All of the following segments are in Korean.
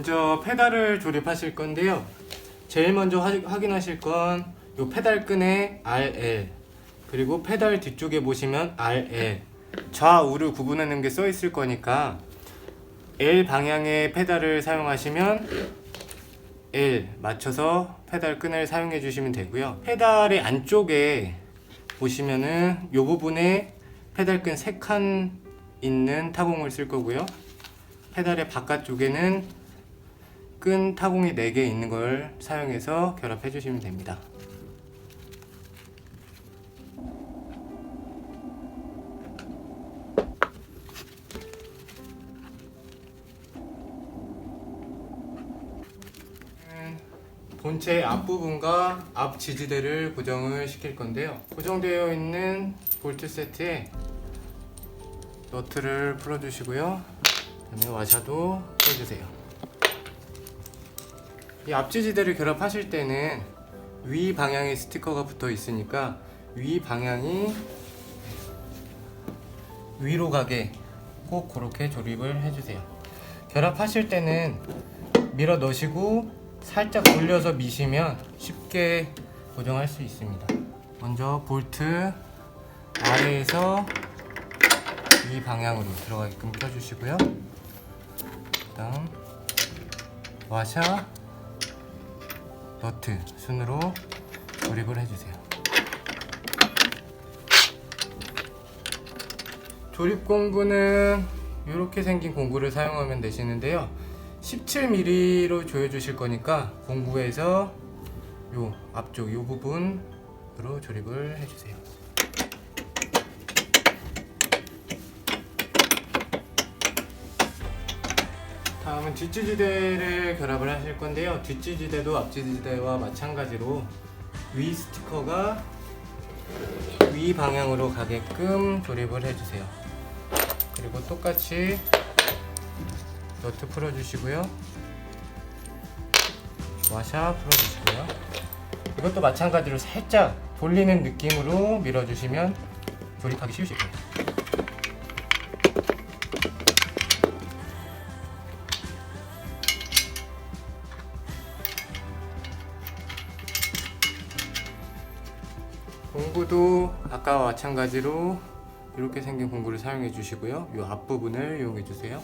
먼저 페달을 조립하실 건데요. 제일 먼저 하- 확인하실 건요 페달 끈의 RL 그리고 페달 뒤쪽에 보시면 RL 좌우를 구분하는 게 써 있을 거니까 L 방향의 페달을 사용하시면 L 맞춰서 페달 끈을 사용해 주시면 되고요. 페달의 안쪽에 보시면은 요 부분에 페달 끈 3칸 있는 타공을 쓸 거고요. 페달의 바깥쪽에는 끈 타공이 4개 있는 걸 사용해서 결합해 주시면 됩니다. 본체 앞부분과 앞 지지대를 고정을 시킬 건데요. 고정되어 있는 볼트 세트에 너트를 풀어주시고요. 그다음에 와샤도 풀어주세요. 이 앞지지대를 결합하실 때는 위 방향에 스티커가 붙어 있으니까 위 방향이 위로 가게 꼭 그렇게 조립을 해주세요. 결합하실 때는 밀어 넣으시고 살짝 돌려서 미시면 쉽게 고정할 수 있습니다. 먼저 볼트 아래에서 이 방향으로 들어가게끔 껴주시고요. 그다음 와샤 너트 순으로 조립을 해주세요. 조립 공구는 이렇게 생긴 공구를 사용하면 되시는데요. 17mm로 조여주실 거니까 공구에서 요 앞쪽 요 부분으로 조립을 해주세요. 다음은 뒷지지대를 결합을 하실 건데요. 뒷지지대도 앞지지대와 마찬가지로 위 스티커가 위 방향으로 가게끔 조립을 해주세요. 그리고 똑같이 너트 풀어주시고요. 와샤 풀어주시고요. 이것도 마찬가지로 살짝 돌리는 느낌으로 밀어주시면 조립하기 쉬우실 거예요. 아까와 마찬가지로 이렇게 생긴 공구를 사용해 주시고요. 이 앞부분을 이용해 주세요.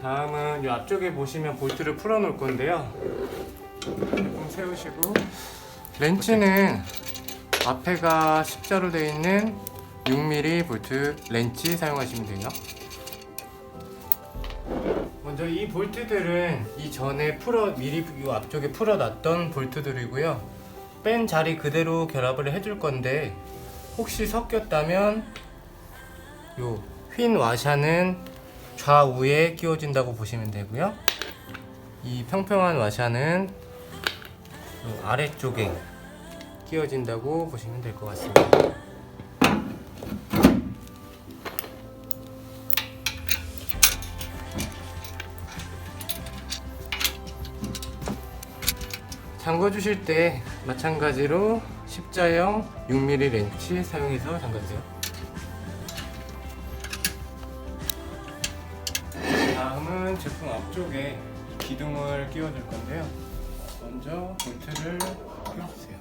다음은 이 앞쪽에 보시면 볼트를 풀어 놓을 건데요. 조금 세우시고 렌치는 앞에가 십자로 되어 있는 6mm 볼트 렌치 사용하시면 돼요. 먼저 이 볼트들은 이전에 풀어 미리 이 앞쪽에 풀어놨던 볼트들이고요. 뺀 자리 그대로 결합을 해줄 건데 혹시 섞였다면 요 휜 와샤는 좌우에 끼워진다고 보시면 되고요. 이 평평한 와샤는 요 아래쪽에 끼워진다고 보시면 될 것 같습니다. 잠궈 주실 때 마찬가지로 십자형 6mm 렌치 사용해서 잠가주세요. 다음은 제품 앞쪽에 이 기둥을 끼워줄 건데요. 먼저 볼트를 끼워주세요.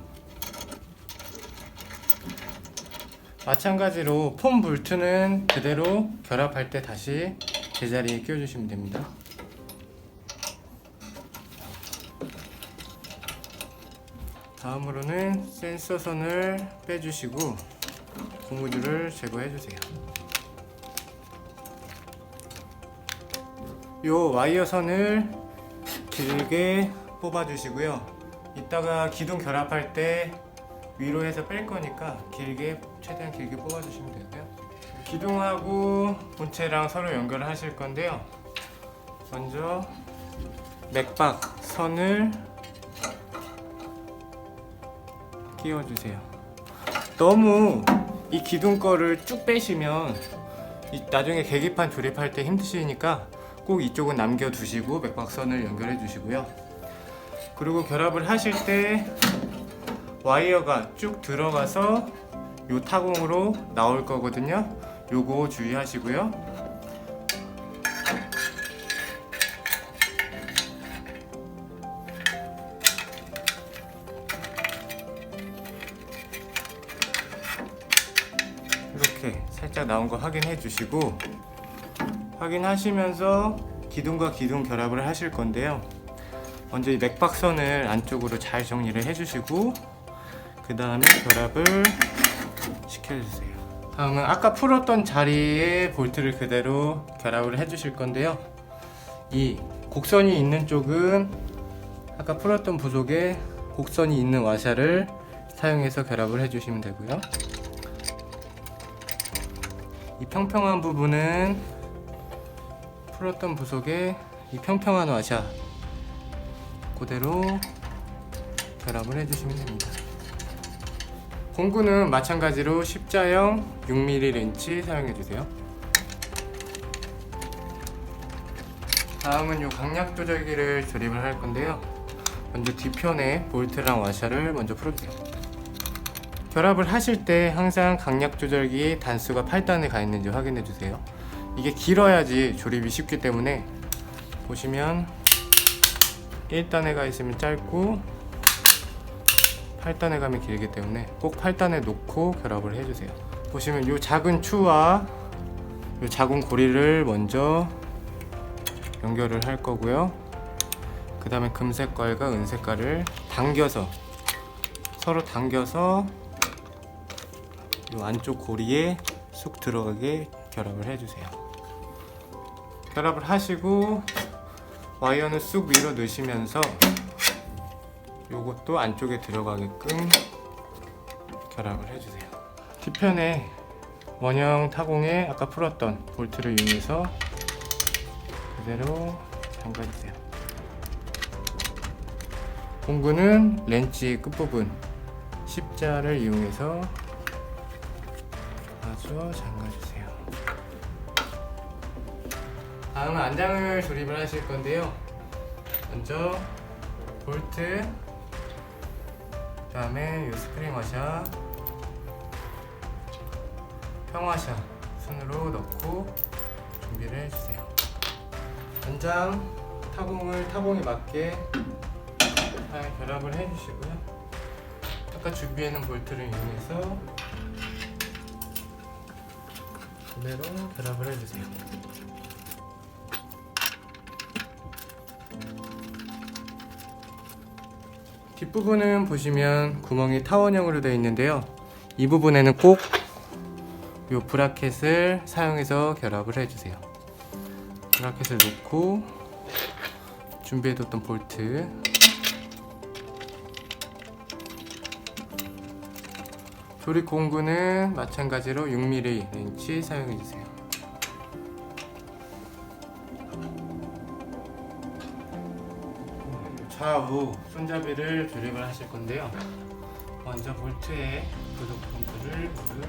마찬가지로 폼 볼트는 그대로 결합할 때 다시 제자리에 끼워주시면 됩니다. 다음으로는 센서 선을 빼주시고 고무줄을 제거해 주세요. 요 와이어 선을 길게 뽑아 주시고요. 이따가 기둥 결합할 때 위로 해서 뺄 거니까 길게 최대한 길게 뽑아 주시면 되고요. 기둥하고 본체랑 서로 연결을 하실 건데요. 먼저 맥박 선을 끼워주세요. 너무 이 기둥 거를 쭉 빼시면 이 나중에 계기판 조립할 때 힘드시니까 꼭 이쪽은 남겨두시고 맥박선을 연결해 주시고요. 그리고 결합을 하실 때 와이어가 쭉 들어가서 요 타공으로 나올 거거든요. 요거 주의하시고요. 살짝 나온 거 확인해 주시고 확인하시면서 기둥과 기둥 결합을 하실 건데요. 먼저 이 맥박선을 안쪽으로 잘 정리를 해주시고 그 다음에 결합을 시켜주세요. 다음은 아까 풀었던 자리에 볼트를 그대로 결합을 해주실 건데요. 이 곡선이 있는 쪽은 아까 풀었던 부속에 곡선이 있는 와샤를 사용해서 결합을 해주시면 되고요. 이 평평한 부분은 풀었던 부속에 이 평평한 와샤 그대로 결합을 해주시면 됩니다. 공구는 마찬가지로 십자형 6mm 렌치 사용해주세요. 다음은 이 강약 조절기를 조립을 할 건데요. 먼저 뒤편에 볼트랑 와샤를 먼저 풀어주세요. 결합을 하실 때 항상 강약 조절기 단수가 8단에 가 있는지 확인해 주세요. 이게 길어야지 조립이 쉽기 때문에 보시면 1단에 가 있으면 짧고 8단에 가면 길기 때문에 꼭 8단에 놓고 결합을 해주세요. 보시면 이 작은 추와 이 작은 고리를 먼저 연결을 할 거고요. 그 다음에 금색깔과 은색깔을 당겨서 서로 당겨서 이 안쪽 고리에 쑥 들어가게 결합을 해주세요. 결합을 하시고 와이어는 쑥 밀어 넣으시면서 요것도 안쪽에 들어가게끔 결합을 해주세요. 뒤편에 원형 타공에 아까 풀었던 볼트를 이용해서 그대로 잠가주세요. 공구는 렌치 끝부분 십자를 이용해서 아주 잠가주세요. 다음은 안장을 조립을 하실 건데요. 먼저 볼트, 그다음에 이 스프링 와샤, 평화샤 손으로 넣고 준비를 해주세요. 안장 타공을 타공에 맞게 잘 결합을 해주시고요. 아까 준비해놓은 볼트를 이용해서 그대로 결합을 해주세요. 뒷부분은 보시면 구멍이 타원형으로 되어 있는데요. 이 부분에는 꼭 이 브라켓을 사용해서 결합을 해주세요. 브라켓을 놓고 준비해뒀던 볼트 조립 공구는 마찬가지로 6mm 렌치 사용해주세요. 좌우 손잡이를 조립을 하실 건데요. 먼저 볼트에 부속 펌프를 모두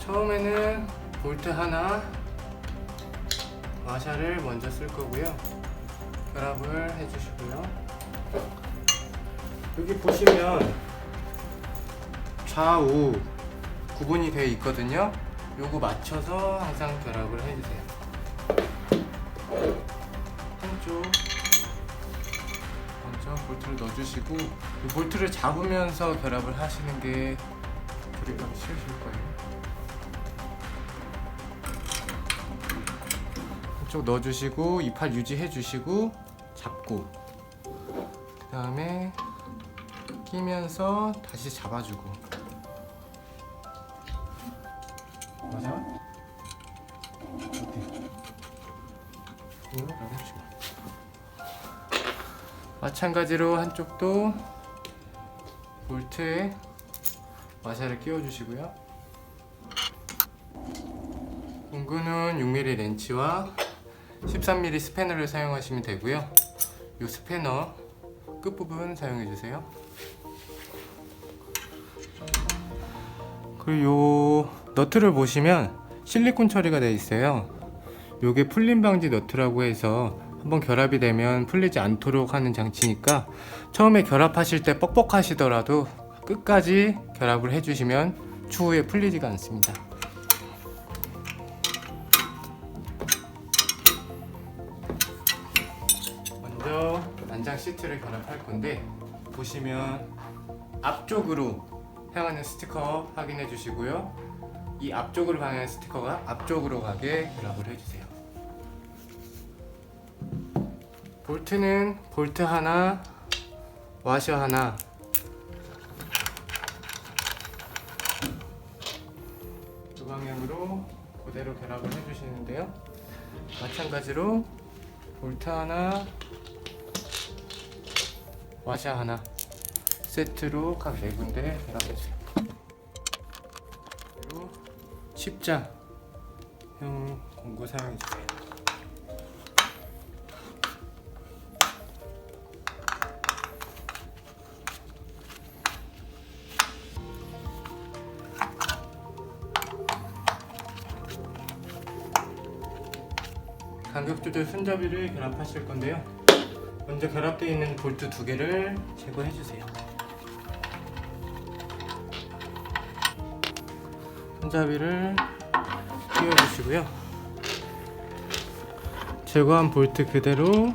처음에는 볼트 하나 와샤를 먼저 쓸 거고요. 결합을 해주시고요. 여기 보시면 좌우 구분이 되어 있거든요. 요거 맞춰서 항상 결합을 해주세요. 한쪽 먼저 볼트를 넣어주시고 이 볼트를 잡으면서 결합을 하시는 게 조립하기 쉬우실 거예요. 한쪽 넣어주시고 이팔 유지해 주시고 잡고 그 다음에 끼면서 다시 잡아주고. 맞아? 어때? 해주시고. 마찬가지로 한쪽도 볼트에 와샤를 끼워주시고요. 공구는 6mm 렌치와 13mm 스패너를 사용하시면 되고요. 이 스패너 끝부분 사용해주세요 그리고 요 너트를 보시면 실리콘 처리가 되어 있어요 요게 풀림 방지 너트라고 해서 한번 결합이 되면 풀리지 않도록 하는 장치니까 처음에 결합하실 때 뻑뻑하시더라도 끝까지 결합을 해주시면 추후에 풀리지가 않습니다. 먼저 난장 시트를 결합할 건데 보시면 앞쪽으로 향하는 스티커 확인해 주시고요. 이 앞쪽으로 방향하는 스티커가 앞쪽으로 가게 결합을 해주세요. 볼트는 볼트 하나, 와셔 하나, 이 방향으로 그대로 결합을 해주시는데요. 마찬가지로 볼트 하나, 와셔 하나 세트로 각 네 군데 결합해주세요. 그리고 십자형 공구 사용해주세요. 간격 조절 손잡이를 결합하실 건데요. 먼저 결합되어 있는 볼트 두 개를 제거해 주세요. 손잡이를 끼워 주시고요. 제거한 볼트 그대로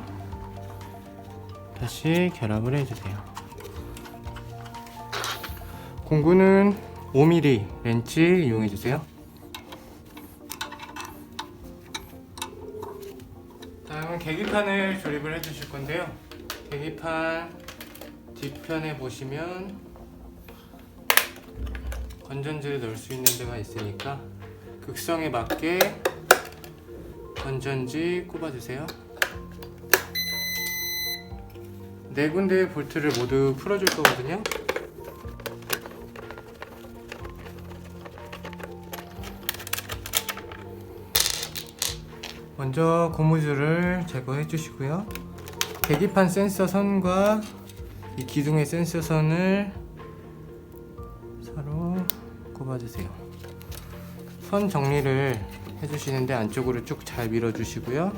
다시 결합을 해 주세요. 공구는 5mm 렌치 이용해 주세요. 다음은 계기판을 조립을 해주실 건데요. 계기판 뒤편에 보시면 건전지를 넣을 수 있는 데가 있으니까 극성에 맞게 건전지 꼽아주세요. 네 군데의 볼트를 모두 풀어줄 거거든요. 먼저 고무줄을 제거해 주시고요. 계기판 센서 선과 이 기둥의 센서 선을 꼽아 주세요. 선 정리를 해 주시는데 안쪽으로 쭉 잘 밀어 주시고요.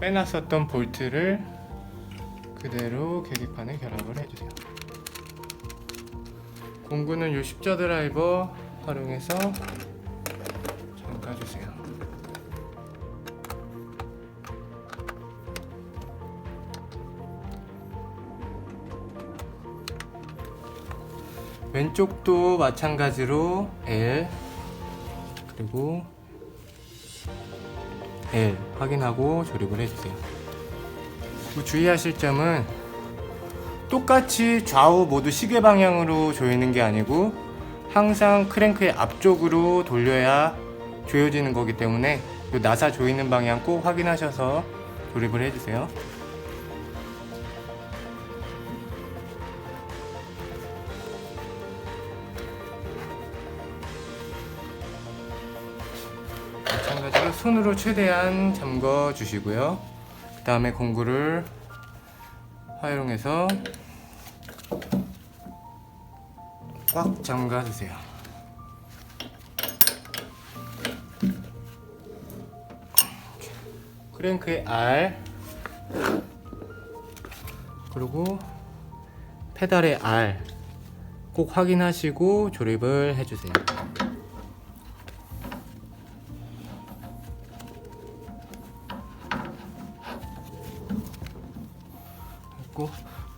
빼놨었던 볼트를 그대로 계기판에 결합을 해 주세요. 공구는 이 십자 드라이버 활용해서 잠가주세요. 왼쪽도 마찬가지로 L 그리고 L 확인하고 조립을 해주세요. 주의하실 점은 똑같이 좌우 모두 시계 방향으로 조이는 게 아니고 항상 크랭크의 앞쪽으로 돌려야 조여지는 거기 때문에 이 나사 조이는 방향 꼭 확인하셔서 조립을 해주세요. 손으로 최대한 잠궈 주시고요. 그 다음에 공구를 활용해서 꽉 잠가 주세요. 크랭크의 R 그리고 페달의 R 꼭 확인하시고 조립을 해주세요.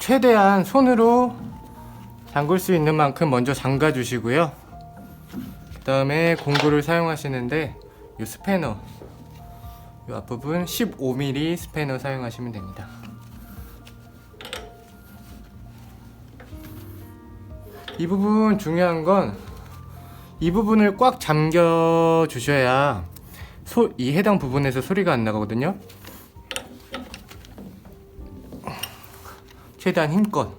최대한 손으로 잠글 수 있는 만큼 먼저 잠가 주시고요. 그 다음에 공구를 사용하시는데 이 스패너 이 앞부분 15mm 스패너 사용하시면 됩니다. 이 부분 중요한 건 이 부분을 꽉 잠겨 주셔야 소, 이 해당 부분에서 소리가 안 나거든요. 최대한 힘껏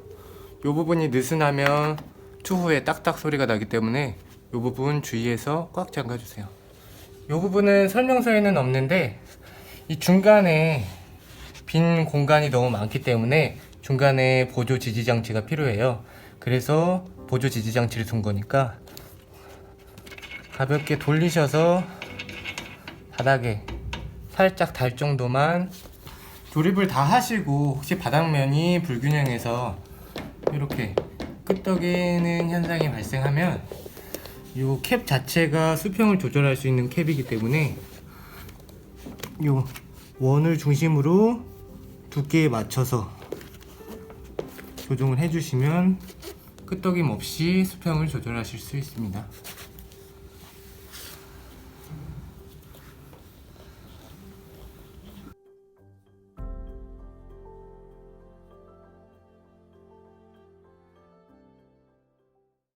이 부분이 느슨하면 추후에 딱딱 소리가 나기 때문에 이 부분 주의해서 꽉 잠가 주세요. 이 부분은 설명서에는 없는데 이 중간에 빈 공간이 너무 많기 때문에 중간에 보조 지지 장치가 필요해요. 그래서 보조 지지 장치를 둔 거니까 가볍게 돌리셔서 바닥에 살짝 달 정도만 조립을 다 하시고 혹시 바닥면이 불균형해서 이렇게 끄떡이는 현상이 발생하면 이 캡 자체가 수평을 조절할 수 있는 캡이기 때문에 이 원을 중심으로 두께에 맞춰서 조정을 해주시면 끄떡임 없이 수평을 조절하실 수 있습니다.